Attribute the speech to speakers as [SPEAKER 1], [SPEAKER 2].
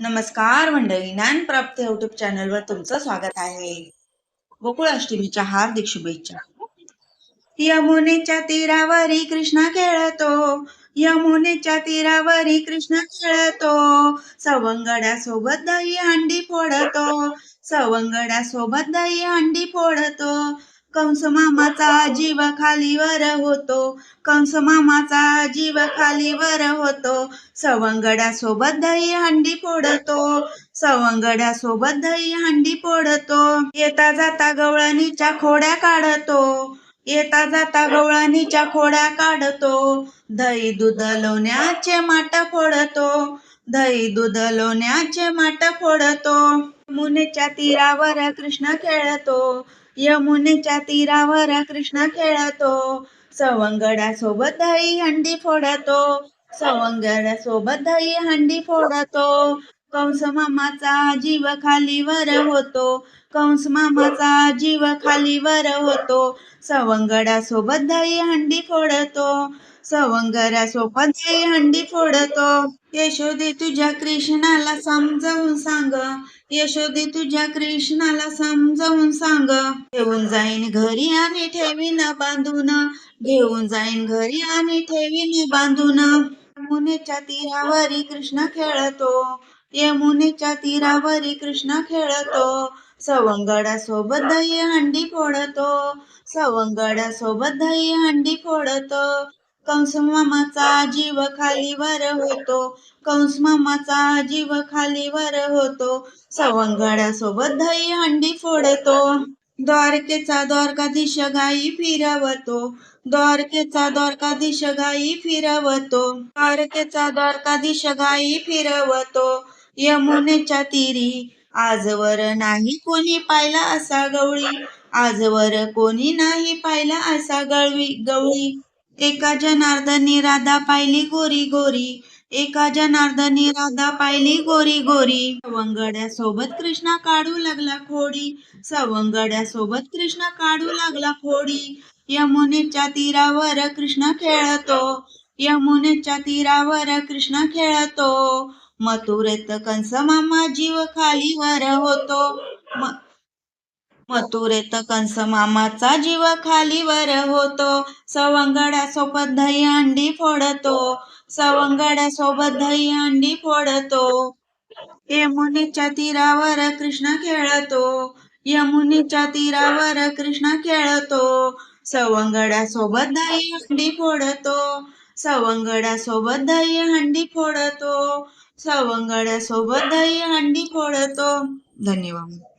[SPEAKER 1] नमस्कार मंडळी ज्ञानप्राप्त युट्यूब चॅनलवर तुमचं स्वागत आहे. गोकुळाष्टमीच्या हार्दिक शुभेच्छा. यमुनेच्या तीरावरी कृष्ण खेळतो यमुनेच्या तीरावरी कृष्ण खेळतो सवंगड्या सोबत दही अंडी फोडतो सवंगड्या सोबत दही अंडी फोडतो कंस मामाचा जीव खालीवर होतो. कंस मामाचा जीव खालीवर होतो. सवंगड्या सोबत दही हंडी फोडतो. सवंगड्या सोबत दही हंडी फोडतो. येता जाता गवळणीच्या खोड्या काढतो. येता जाता गवळणीच्या खोड्या काढतो. दही दूध लोण्याचे माट फोडतो. दही दूध लोण्याचे माट फोडतो. यमुनेच्या तीरावर कृष्ण खेळतो. यमुनेच्या तीरावर कृष्ण खेळतो. सवंगडा सोबत दही हंडी फोडतो. सवंगडा सोबत दही हंडी फोडतो. कंस मामाचा जीव खालीवर होतो. कंस मामाचा जीव खालीवर होतो. सवंगडा सोबत दही हंडी फोडतो. सवंगड्या सोबत दही हंडी फोडतो. यशोदे तुझ्या कृष्णाला समजावून सांग. यशोदे तुझ्या कृष्णाला समजावून सांग. घेऊन जाईन घरी आणि ठेवीन बांधून. घेऊन जाईन घरी आणि ठेवीन बांधून. यमुनेच्या तीरावरी कृष्ण खेळतो. यमुनेच्या तीरावरी कृष्ण खेळतो. सवंगडा सोबत दही हंडी फोडतो. सवंगडा सोबत दही हंडी फोडतो. कंस मामाचा जीव खालीवर होतो. कंस मामाचा जीव खालीवर होतो. सवंगड्यासोबत दही हंडी फोडतो. द्वारकेचा द्वारकाधीश गाई फिरवतो. द्वारकेचा द्वारकाधीश गाई फिरवतो. द्वारकेचा द्वारकाधीश गाई फिरवतो. यमुनेच्या तीरी आजवर नाही कोणी पाहिला असा गवळी. आजवर कोणी नाही पाहिला असा गळवी गवळी. एका जनार्दनी राधा पाहिली गोरी गोरी. एका जनार्दनी राधा पाहिली गोरी गोरी. सवंगड्या सोबत कृष्णा काढू लागला खोडी. सवंगड्या सोबत कृष्ण काढू लागला खोडी. यमुनेच्या तीरावर कृष्ण खेळतो. यमुनेच्या तीरावर कृष्ण खेळतो. मथुरेत कंस मामा जीव खालीवर होतो. म- मथुरेत कंस मामाचा जीव खालीवर होतो. सवंगड्यासोबत दही अंडी फोडतो. सवंगड्यासोबत दही अंडी फोडतो. यमुनीच्या तीरावर कृष्ण खेळतो. यमुनीच्या तीरावर कृष्ण खेळतो. सवंगड्यासोबत दही हंडी फोडतो. सवंगड्यासोबत दही हंडी फोडतो. सवंगड्यासोबत दही हंडी फोडतो. धन्यवाद.